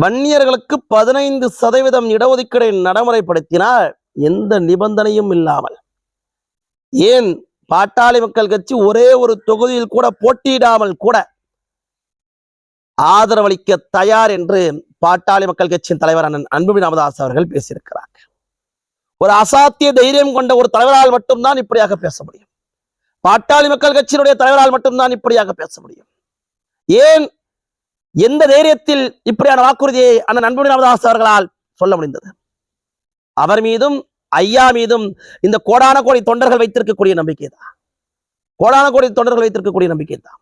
வன்னியர்களுக்கு பதினைந்து சதவீதம் இடஒதுக்கீடை நடைமுறைப்படுத்தினால் எந்த நிபந்தனையும் இல்லாமல் ஏன் பாட்டாளி மக்கள் கட்சி ஒரே ஒரு தொகுதியில் கூட போட்டியிடாமல் கூட ஆதரவளிக்க தயார் என்று பாட்டாளி மக்கள் கட்சியின் தலைவர் அண்ணன் அன்புமணி ராமதாஸ் அவர்கள் பேசியிருக்கிறார் ஒரு அசாத்திய தைரியம் கொண்ட ஒரு தலைவரால் மட்டும்தான் இப்படியாக பேச முடியும். பாட்டாளி மக்கள் கட்சியினுடைய தலைவரால் மட்டும்தான் இப்படியாக பேச முடியும். ஏன் எந்த தைரியத்தில் இப்படியான வாக்குறுதியை அந்த அன்புமணி ராமதாஸ் அவர்களால் சொல்ல முடிந்தது? அவர் மீதும் ஐயா மீதும் இந்த கோடான கோடி தொண்டர்கள் வைத்திருக்கக்கூடிய நம்பிக்கை தான். கோடான கோடி தொண்டர்கள் வைத்திருக்கக்கூடிய நம்பிக்கை தான்.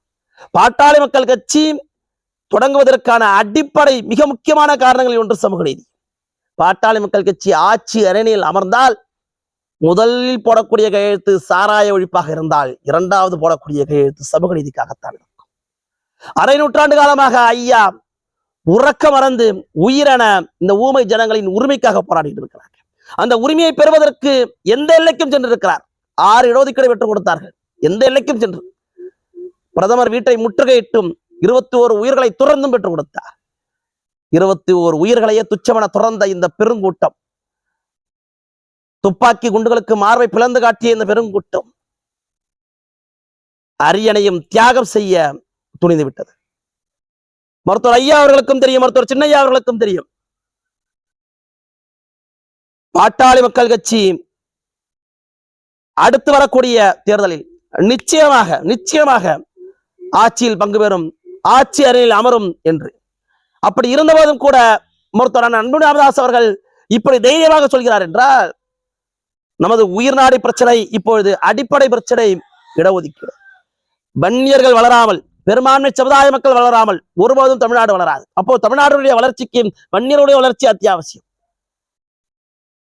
பாட்டாளி மக்கள் கட்சி தொடங்குவதற்கான அடிப்படை மிக முக்கியமான காரணங்களில் ஒன்று சமூக நீதி. பாட்டாளி மக்கள் கட்சி ஆட்சி அரணியில் அமர்ந்தால் முதலில் போடக்கூடிய கையெழுத்து சாராய ஒழிப்பாக இருந்தால் இரண்டாவது போடக்கூடிய கையெழுத்து சமூக நீதிக்காகத்தான். இருக்கும் அரை நூற்றாண்டு காலமாக ஐயா உறக்க மறந்து உயிரென இந்த ஊமை ஜனங்களின் உரிமைக்காக போராடிட்டு இருக்கிறார் அந்த உரிமையை பெறுவதற்கு எந்த எல்லைக்கும் சென்றிருக்கிறார்? ஆறு இடஒதுக்கீடு பெற்றுக் கொடுத்தார்கள். எந்த எல்லைக்கும் சென்று. பிரதமர் வீட்டை முற்றுகையிட்டும் இருபத்தி ஓரு உயிர்களை துறந்தும் பெற்றுக் கொடுத்தார். இருபத்தி ஓரு உயிர்களையே துச்சமென துறந்த இந்த பெருங்கூட்டம். துப்பாக்கி குண்டுகளுக்கு மார்பை பிளந்து காட்டிய இந்த பெருங்கூட்டம். அரியணையும் தியாகம் செய்ய துணிந்து விட்டது மருத்துவர் ஐயா அவர்களுக்கும் தெரியும் மருத்துவர் சின்னையா அவர்களுக்கும் தெரியும். பாட்டாளி மக்கள் கட்சி அடுத்து வரக்கூடிய தேர்தலில் நிச்சயமாக நிச்சயமாக ஆட்சியில் பங்கு பெறும் ஆட்சி அறையில் அமரும் என்று. அப்படி இருந்தபோதும் கூட மருத்துவர் அன்பு ராமதாஸ் அவர்கள் இப்படி தைரியமாக சொல்கிறார் என்றால் நமது உயிர்நாடி பிரச்சனை இப்பொழுது அடிப்படை பிரச்சனை இடஒதுக்கீடு. வன்னியர்கள் வளராமல் பெரும்பான்மை சமுதாய மக்கள் வளராமல் ஒருபோதும் தமிழ்நாடு வளராது. அப்போ தமிழ்நாடுடைய வளர்ச்சிக்கு வன்னியருடைய வளர்ச்சி அத்தியாவசியம்.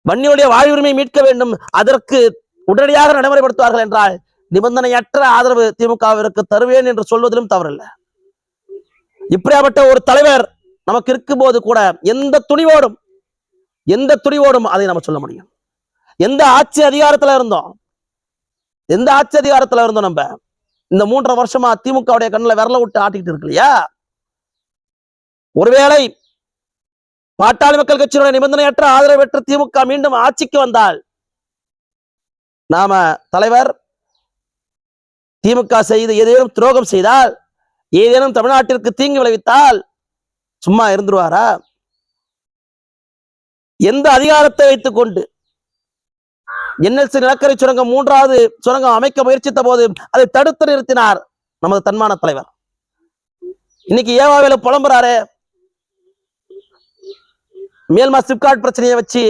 வன்னியருடைய வாழ்வுரிமை மீட்க வேண்டும். அதற்கு உடனடியாக நடைமுறைப்படுத்துவார்கள் என்றால் நிபந்தனையற்ற ஆதரவு திமுகவிற்கு தருவேன் என்று சொல்வதிலும் தவறில்லை. இப்படியாப்பட்ட ஒரு தலைவர் நமக்கு இருக்கும்போது கூட எந்த துணிவோடும் எந்த துணிவோடும் அதை நம்ம சொல்ல முடியும். எந்த ஆட்சி அதிகாரத்துல இருந்தோம்? எந்த ஆட்சி அதிகாரத்துல இருந்தோம் நம்ம? இந்த மூன்றரை வருஷமா திமுகவுடைய கண்ணில் விரல விட்டு ஆட்டிக்கிட்டு இருக்கு இல்லையா? ஒருவேளை பாட்டாளி மக்கள் கட்சியினுடைய நிபந்தனையற்ற ஆதரவு பெற்று திமுக மீண்டும் ஆட்சிக்கு வந்தால் நாம தலைவர் திமுக செய்து ஏதேனும் துரோகம் செய்தால் ஏதேனும் தமிழ்நாட்டிற்கு தீங்கு விளைவித்தால் சும்மா இருந்துருவாரா? எந்த அதிகாரத்தை வைத்துக் கொண்டு என்எல்சி நிலக்கரி சுரங்கம் மூன்றாவது சுரங்கம் அமைக்க முயற்சித்த போது அதை தடுத்து நிறுத்தினார் நமது தன்மான தலைவர். இன்னைக்கு ஏவாவில புலம்புறாரு. மேல்மா சிப்காட் பிரச்சனையை வச்சு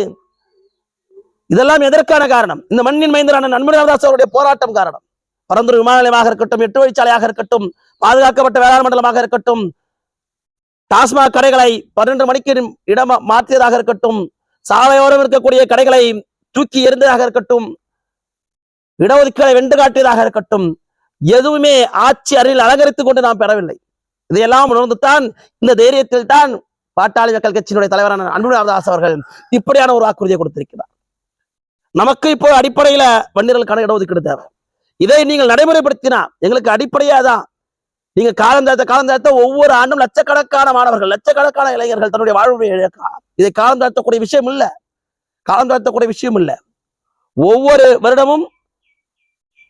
இதெல்லாம் எதற்கான காரணம்? இந்த மண்ணின் மைந்தரான நன்மணி ராமதாஸ் அவருடைய போராட்டம் காரணம். பரந்தூர் விமான நிலையமாக இருக்கட்டும் எட்டு வழிச்சாலையாக இருக்கட்டும் பாதுகாக்கப்பட்ட வேளாண் மண்டலமாக இருக்கட்டும் டாஸ்மாக் கடைகளை பன்னெண்டு மணிக்கு இடம் மாற்றியதாக இருக்கட்டும் சாலையோரம் இருக்கக்கூடிய கடைகளை தூக்கி எறிந்ததாக இருக்கட்டும் இடஒதுக்கீடை வென்று காட்டியதாக இருக்கட்டும் எதுவுமே ஆட்சி அறையில் அலங்கரித்துக் கொண்டு நாம் பெறவில்லை. இதையெல்லாம் உணர்ந்துதான் இந்த தைரியத்தில் தான் பாட்டாளி மக்கள் கட்சியினுடைய தலைவரான அன்பு ராமதாஸ் அவர்கள் இப்படியான ஒரு வாக்குறுதியை கொடுத்திருக்கிறார். நமக்கு இப்போ அடிப்படையில வன்னியர்களுக்கான இடஒதுக்கீடு தேவை. இதை நீங்கள் நடைமுறைப்படுத்தினா எங்களுக்கு அடிப்படையா தான். நீங்க காலந்தாத்த காலந்தாத்த ஒவ்வொரு ஆண்டும் லட்சக்கணக்கான மாணவர்கள் லட்சக்கணக்கான இளைஞர்கள் தன்னுடைய வாழ்வுடைய இழக்கலாம் இதை காலம் தாழ்த்தக்கூடிய விஷயம் இல்ல. காலந்தாழ்த்தக்கூடிய விஷயம் இல்ல ஒவ்வொரு வருடமும்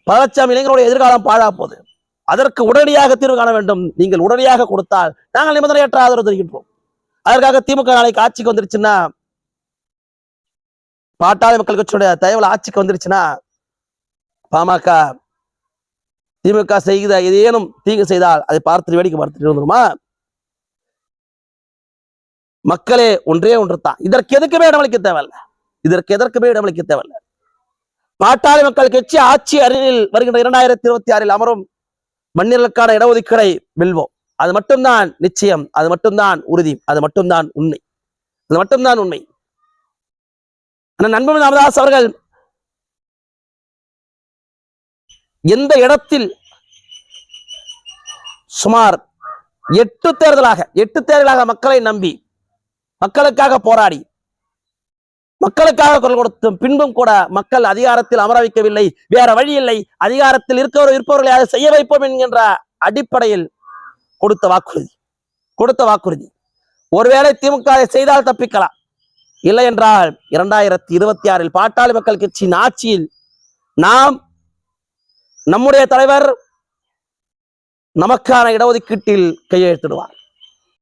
பல லட்சம் இளைஞருடைய எதிர்காலம் பாழா போகுது. அதற்கு உடனடியாக தீர்வு காண வேண்டும். நீங்கள் உடனடியாக கொடுத்தால் நாங்கள் நிபந்தனையற்ற ஆதரவு தருகின்றோம். அதற்காக திமுக நாளைக்கு ஆட்சிக்கு வந்துருச்சுன்னா பாட்டாளி மக்கள் கட்சியுடைய தயவுல ஆட்சிக்கு வந்துருச்சுன்னா பாமக திமுக செய்த ஏதேனும் தீங்கு செய்தால் அதை பார்த்து வேடிக்கை பார்த்துட்டு இருந்துருமா? மக்களே ஒன்றே ஒன்று தான் இதற்கு எதுக்குமே இடமளிக்க தேவையில்ல. இதற்கு எதற்குமே இடமளிக்க தேவையில்லை. பாட்டாளி மக்கள் கட்சி ஆட்சி அருகில் வருகின்ற இரண்டாயிரத்தி இருபத்தி ஆறில் அமரும் மண்ணிலுக்கான இடஒதுக்கீடை வெல்வோம். அது மட்டும்தான் நிச்சயம் அது மட்டும்தான் உறுதி அது மட்டும்தான் உண்மை அது மட்டும்தான் உண்மை. நண்பன் ராமதாஸ் அவர்கள் எந்த இடத்தில் சுமார் எட்டு தேர்தலாக எட்டு தேர்தலாக மக்களை நம்பி மக்களுக்காக போராடி மக்களுக்காக குரல் கொடுத்தும் பின்பும் கூட மக்கள் அதிகாரத்தில் அமர வைக்கவில்லை. வேற வழி இல்லை. அதிகாரத்தில் இருக்கவர் இருப்பவர்களை அதை செய்ய வைப்போம் என்கின்ற அடிப்படையில் கொடுத்த வாக்குறுதி. கொடுத்த வாக்குறுதி. ஒருவேளை திமுக செய்தால் தப்பிக்கலாம். இல்லை என்றால் இரண்டாயிரத்தி இருபத்தி ஆறில் பாட்டாளி மக்கள் கட்சியின் ஆட்சியில் நாம் நம்முடைய தலைவர் நமக்கான இடஒதுக்கீட்டில் கையெழுத்திடுவார்.